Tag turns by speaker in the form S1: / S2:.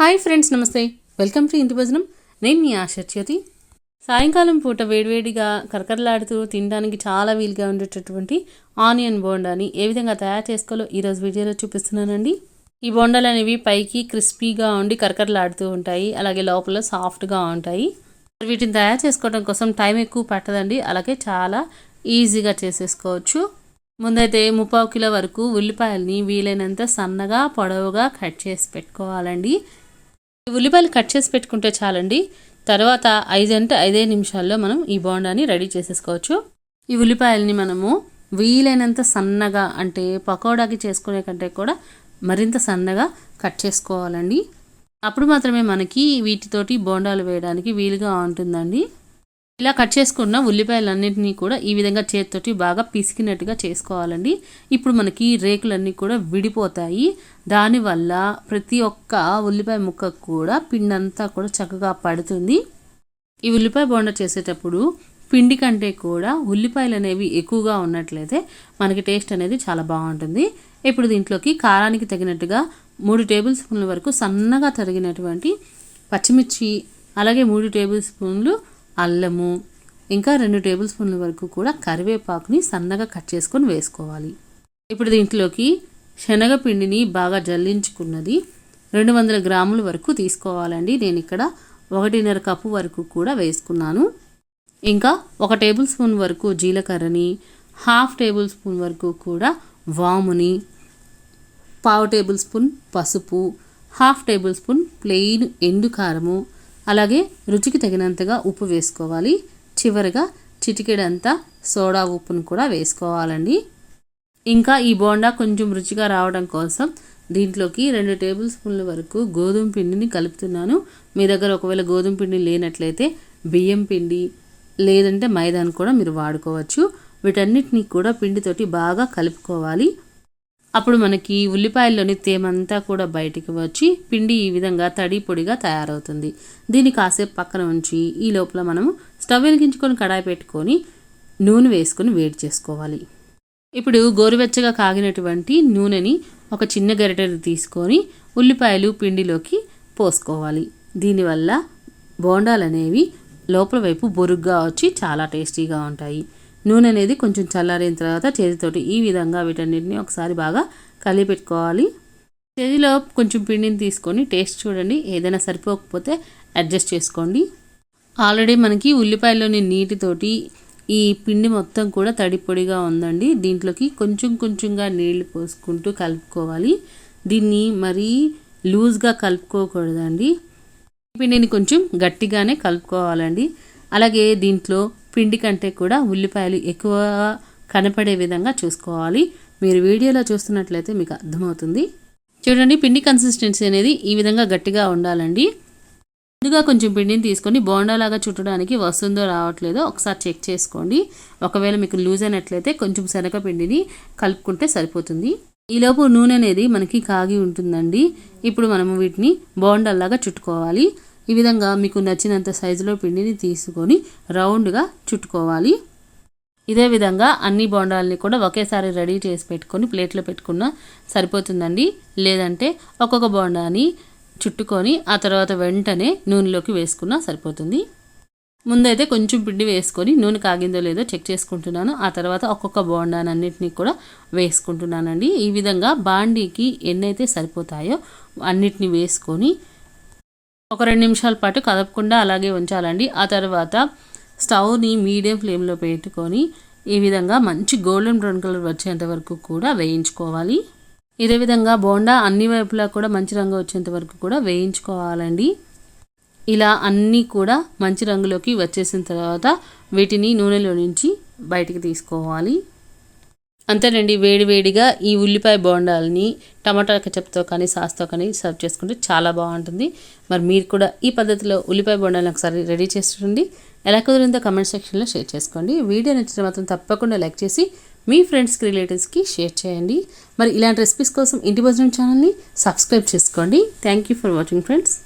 S1: Hi friends నమస్తే. Welcome to ఇంటి భోజనం. నేను మీ ఆశచ్యతి సాయంకాలం పూట వేడివేడిగా కరకరలాడుతూ తినడానికి చాలా వీలుగా ఉండేటటువంటి ఆనియన్ బోండాని ఏ విధంగా తయారు చేసుకోవాలో ఈరోజు వీడియోలో చూపిస్తున్నానండి. ఈ బోండాలు అనేవి పైకి క్రిస్పీగా ఉండి కరకరలాడుతూ ఉంటాయి. అలాగే లోపల సాఫ్ట్గా ఉంటాయి. వీటిని తయారు చేసుకోవడం కోసం టైం ఎక్కువ పట్టదండి. అలాగే చాలా ఈజీగా చేసేసుకోవచ్చు. ముందైతే ముప్పావు కిలో వరకు ఉల్లిపాయల్ని వీలైనంత సన్నగా పొడవుగా కట్ చేసి పెట్టుకోవాలండి. ఉల్లిపాయలు కట్ చేసి పెట్టుకుంటే చాలండి. తర్వాత ఐదు అంటే ఐదే నిమిషాల్లో మనం ఈ బోండాని రెడీ చేసేసుకోవచ్చు. ఈ ఉల్లిపాయల్ని మనము వీలైనంత సన్నగా అంటే పకోడాకి చేసుకునే కంటే కూడా మరింత సన్నగా కట్ చేసుకోవాలండి. అప్పుడు మాత్రమే మనకి వీటితోటి బోండాలు వేయడానికి వీలుగా ఉంటుందండి. ఇలా కట్ చేసుకున్న ఉల్లిపాయలన్నింటినీ కూడా ఈ విధంగా చేతితోటి బాగా పిసికినట్టుగా చేసుకోవాలండి. ఇప్పుడు మనకి రేకులన్నీ కూడా విడిపోతాయి. దానివల్ల ప్రతి ఒక్క ఉల్లిపాయ ముక్కకు కూడా పిండంతా కూడా చక్కగా పడుతుంది. ఈ ఉల్లిపాయ బోండా చేసేటప్పుడు పిండి కంటే కూడా ఉల్లిపాయలు అనేవి ఎక్కువగా ఉన్నట్లయితే మనకి టేస్ట్ అనేది చాలా బాగుంటుంది. ఇప్పుడు దీంట్లోకి కారానికి తగినట్టుగా మూడు టేబుల్ స్పూన్ల వరకు సన్నగా తరిగినటువంటి పచ్చిమిర్చి అలాగే మూడు టేబుల్ స్పూన్లు అల్లము ఇంకా రెండు టేబుల్ స్పూన్ల వరకు కూడా కరివేపాకుని సన్నగా కట్ చేసుకొని వేసుకోవాలి. ఇప్పుడు దీంట్లోకి శనగపిండిని బాగా జల్లించుకున్నది రెండు వందల గ్రాముల వరకు తీసుకోవాలండి. నేను ఇక్కడ ఒకటిన్నర కప్పు వరకు కూడా వేసుకున్నాను. ఇంకా ఒక టేబుల్ స్పూన్ వరకు జీలకర్రని హాఫ్ టేబుల్ స్పూన్ వరకు కూడా వాముని పావు టేబుల్ స్పూన్ పసుపు హాఫ్ టేబుల్ స్పూన్ ప్లెయిన్ ఎండు కారము అలాగే రుచికి తగినంతగా ఉప్పు వేసుకోవాలి. చివరిగా చిటికెడంతా సోడా ఉప్పును కూడా వేసుకోవాలండి. ఇంకా ఈ బోండా కొంచెం రుచిగా రావడం కోసం దీంట్లోకి రెండు టేబుల్ స్పూన్ల వరకు గోధుమ పిండిని కలుపుతున్నాను. మీ దగ్గర ఒకవేళ గోధుమ పిండి లేనట్లయితే బియ్యం పిండి లేదంటే మైదాను కూడా మీరు వాడుకోవచ్చు. వీటన్నిటిని కూడా పిండితోటి బాగా కలుపుకోవాలి. అప్పుడు మనకి ఉల్లిపాయల్లోని తేమంతా కూడా బయటికి వచ్చి పిండి ఈ విధంగా తడి పొడిగా తయారవుతుంది. దీన్ని కాసేపు పక్కన ఉంచి ఈ లోపల మనము స్టవ్ వెలిగించుకొని కడాయి పెట్టుకొని నూనె వేసుకొని వేడి చేసుకోవాలి. ఇప్పుడు గోరువెచ్చగా కాగినటువంటి నూనెని ఒక చిన్న గరిటెలు తీసుకొని ఉల్లిపాయలు పిండిలోకి పోసుకోవాలి. దీనివల్ల బోండాలు అనేవి లోపల వైపు బొరుగ్గా వచ్చి చాలా టేస్టీగా ఉంటాయి. నూనె అనేది కొంచెం చల్లారిన తర్వాత చేతితోటి ఈ విధంగా వీటన్నిటిని ఒకసారి బాగా కలిపి పెట్టుకోవాలి. చేతిలో కొంచెం పిండిని తీసుకొని టేస్ట్ చూడండి ఏదైనా సరిపోకపోతే అడ్జస్ట్ చేసుకోండి. ఆల్రెడీ మనకి ఉల్లిపాయలోని నీటితోటి ఈ పిండి మొత్తం కూడా తడి పొడిగా ఉందండి. దీంట్లోకి కొంచెం కొంచెంగా నీళ్ళు పోసుకుంటూ కలుపుకోవాలి. దీన్ని మరీ లూజ్గా కలుపుకోకూడదండి. పిండిని కొంచెం గట్టిగానే కలుపుకోవాలండి. అలాగే దీంట్లో పిండి కంటే కూడా ఉల్లిపాయలు ఎక్కువ కనపడే విధంగా చూసుకోవాలి. మీరు వీడియోలో చూస్తున్నట్లయితే మీకు అర్థమవుతుంది. చూడండి పిండి కన్సిస్టెన్సీ అనేది ఈ విధంగా గట్టిగా ఉండాలండి. ముందుగా కొంచెం పిండిని తీసుకొని బోండాలాగా చుట్టడానికి వస్తుందో రావట్లేదో ఒకసారి చెక్ చేసుకోండి. ఒకవేళ మీకు లూజ్ అయినట్లయితే కొంచెం శనగపిండిని కలుపుకుంటే సరిపోతుంది. ఈలోపు నూనె అనేది మనకి కాగి ఉంటుందండి. ఇప్పుడు మనము వీటిని బోండాల్లాగా చుట్టుకోవాలి. ఈ విధంగా మీకు నచ్చినంత సైజులో పిండిని తీసుకొని రౌండ్గా చుట్టుకోవాలి. ఇదే విధంగా అన్ని బోండాలని కూడా ఒకేసారి రెడీ చేసి పెట్టుకొని ప్లేట్లో పెట్టుకున్న సరిపోతుందండి. లేదంటే ఒక్కొక్క బోండాని చుట్టుకొని ఆ తర్వాత వెంటనే నూనెలోకి వేసుకున్నా సరిపోతుంది. ముందైతే కొంచెం పిండి వేసుకొని నూనె కాగిందో లేదో చెక్ చేసుకుంటున్నాను. ఆ తర్వాత ఒక్కొక్క బోండానన్నిటినీ కూడా వేసుకుంటున్నానండి. ఈ విధంగా బాండీకి ఎన్నైతే సరిపోతాయో అన్నిటిని వేసుకొని ఒక రెండు నిమిషాల పాటు కదపకుండా అలాగే ఉంచాలండి. ఆ తర్వాత స్టవ్ని మీడియం ఫ్లేమ్లో పెట్టుకొని ఈ విధంగా మంచి గోల్డెన్ బ్రౌన్ కలర్ వచ్చేంత వరకు కూడా వేయించుకోవాలి. ఇదే విధంగా బోండా అన్ని వైపులా కూడా మంచి రంగు వచ్చేంత వరకు కూడా వేయించుకోవాలండి. ఇలా అన్నీ కూడా మంచి రంగులోకి వచ్చేసిన తర్వాత వీటిని నూనెలో నుంచి బయటికి తీసుకోవాలి. అంతేనండి వేడివేడిగా ఈ ఉల్లిపాయ బోండాలని టమాటా కెచప్తో కానీ సాస్తో కానీ సర్వ్ చేసుకుంటే చాలా బాగుంటుంది. మరి మీరు కూడా ఈ పద్ధతిలో ఉల్లిపాయ బోండాలను ఒకసారి రెడీ చేస్తుండి ఎలా కుదిరిందో కమెంట్ సెక్షన్లో షేర్ చేసుకోండి. వీడియో నచ్చితే మాత్రం తప్పకుండా లైక్ చేసి మీ ఫ్రెండ్స్కి రిలేటివ్స్కి షేర్ చేయండి. మరి ఇలాంటి రెసిపీస్ కోసం ఇంటి భోజనం ఛానల్ని సబ్స్క్రైబ్ చేసుకోండి. Thank you for watching friends